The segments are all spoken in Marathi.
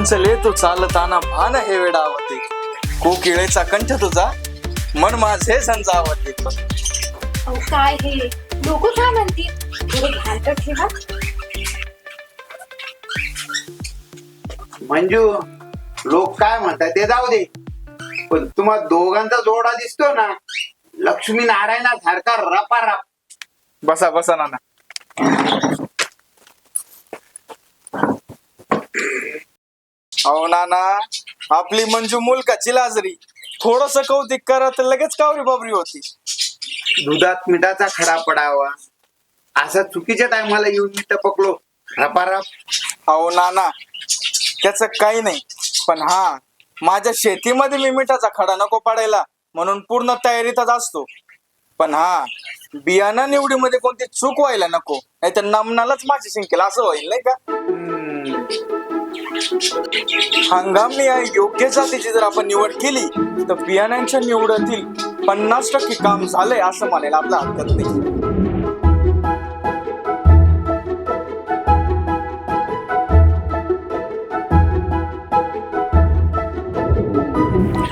चंचले तू चालताना भान हे वेडावते. कोकिळेचा कंठ तुझा मन माझे संचावते अहो काय हे? लोक काय म्हणतील? थोडं ध्यान तर ठेवा. मंजू लोक काय म्हणतात ते जाऊ दे. पण तुम्हा दोघांचा जोडा दिसतो ना लक्ष्मी नारायणा सारखा रपा रप बसा बसा नाना. अहो नाना आपली मंजू मुलकाची लाजरी. थोडस कौतिक करा तर लगेच कावरी बाबरी होती. दुधात मिठाचा खडा पडावा. असा चुकीच्या टायमाला येऊन मी टपकलो. रपारप. अहो नाना त्याच काही नाही. पण हा माझ्या शेतीमध्ये मी मिठाचा खडा नको पाडायला. म्हणून पूर्ण तयारीतच असतो. पण हा बियाणं निवडीमध्ये कोणती चूक व्हायला नको. नाही तर नमनालाच माझी शिंकेल. असं होईल नाही का? हम्म, हंगामी या योग्य जातीची जर आपण निवड केली तर बियाण्यांच्या निवडतील पन्नास टक्के काम झालंय असं म्हणेल आपला हरकत नाही.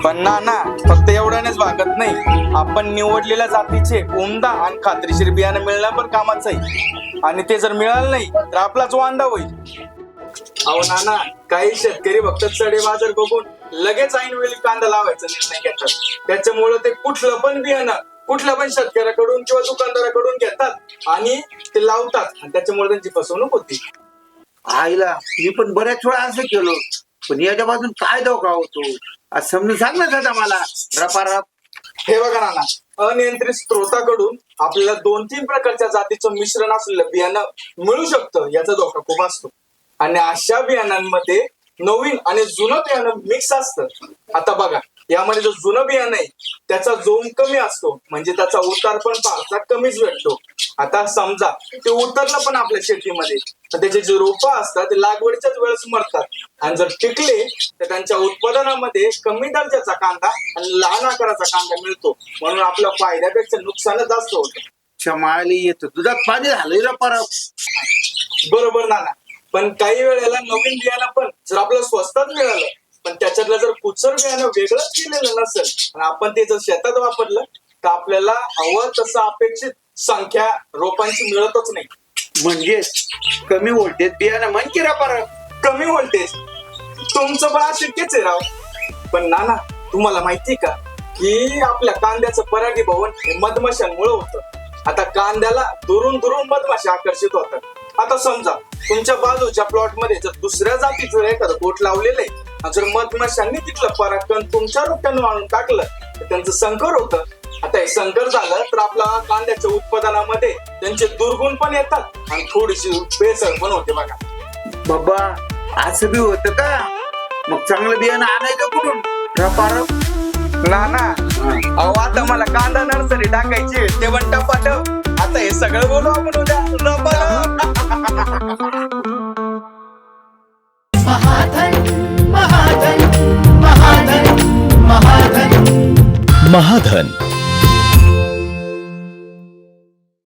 पण ना ना फक्त एवढ्यानेच भागत नाही. आपण निवडलेल्या जातीचे उमदा आणि खात्रीशीर बियाणं मिळणं पण कामाचं आहे. आणि ते जर मिळालं नाही तर आपलाच वांदा होईल. अहो नाना काही शेतकरी फक्त चढे बाजार बघून लगेच ऐन वेळी कांदा लावायचा निर्णय घेतात. त्याच्यामुळे ते कुठलं पण बियाणं कुठल्या पण शेतकऱ्याकडून किंवा दुकानदाराकडून घेतात आणि ते लावतात. आणि त्याच्यामुळे त्यांची फसवणूक होती. आईला मी पण बऱ्याच वेळा असं केलो. पण याच्या बाजून काय धोका होतो? आज समजून सांग ना दादा मला. रपारप हे बघा नाना अनियंत्रित स्त्रोताकडून आपल्याला दोन तीन प्रकारच्या जातीचं मिश्रण असलेलं बियाणं मिळू शकतं याचा धोका खूप असतो. आणि अशा बियाणांमध्ये नवीन आणि जुनं बियाणं मिक्स असतं. आता बघा यामध्ये जो जुनं बियाणं आहे त्याचा जोम कमी असतो. म्हणजे त्याचा उतार पण फारसा कमीच भेटतो. आता समजा ते उतरलं पण आपल्या शेतीमध्ये. तर त्याचे जे रोपं असतात ते लागवडीच्याच वेळेस मरतात. आणि जर टिकले तर त्यांच्या उत्पादनामध्ये कमी दर्जाचा कांदा आणि लहान आकाराचा कांदा मिळतो. म्हणून आपल्या फायद्यापेक्षा नुकसानच जास्त होतं. शमाली येतो. दुधात पाणी झालंय रपारप बरोबर नाना. पण काही वेळेला नवीन बियाणं पण जर आपल्याला स्वस्तात मिळालं पण त्याच्यातलं जर कुचर बियाणं वेगळंच केलेलं नसेल आणि आपण ते जर शेतात वापरलं तर आपल्याला हवं तसं अपेक्षित संख्या रोपांची मिळतच नाही. म्हणजे कमी व्होल्टेज बियाणं म्हण की रपारप कमी व्होल्टेज. तुमचं पण अशक्यच आहे राव. पण नाना तुम्हाला माहिती का? की आपल्या कांद्याचं परागीभवन हे मधमाशांमुळे होतं. आता कांद्याला दुरून दुरून मधमाशी आकर्षित होतात. आता समजा तुमच्या बाजूच्या प्लॉटमध्ये जर दुसऱ्या जातीचं एखादं बोट लावलेलं आहे जर मधमाशांनी तिथलं परागकण तुमच्या रोट्यानं आणून टाकलं तर त्यांचं संकर होतं. आता हे संकर झालं तर आपला कांद्याच्या उत्पादनामध्ये त्यांचे दुर्गुण पण येतात आणि थोडीशी बेसळ पण होते बघा. बाबा असं बी होतं का? मग चांगलं बियाणं आणायचं कुठून? ना ना अहो आता मला कांदा नर्सरी टाकायची. ते पण टपाटप. आता हे सगळं बोलू आपण उद्या.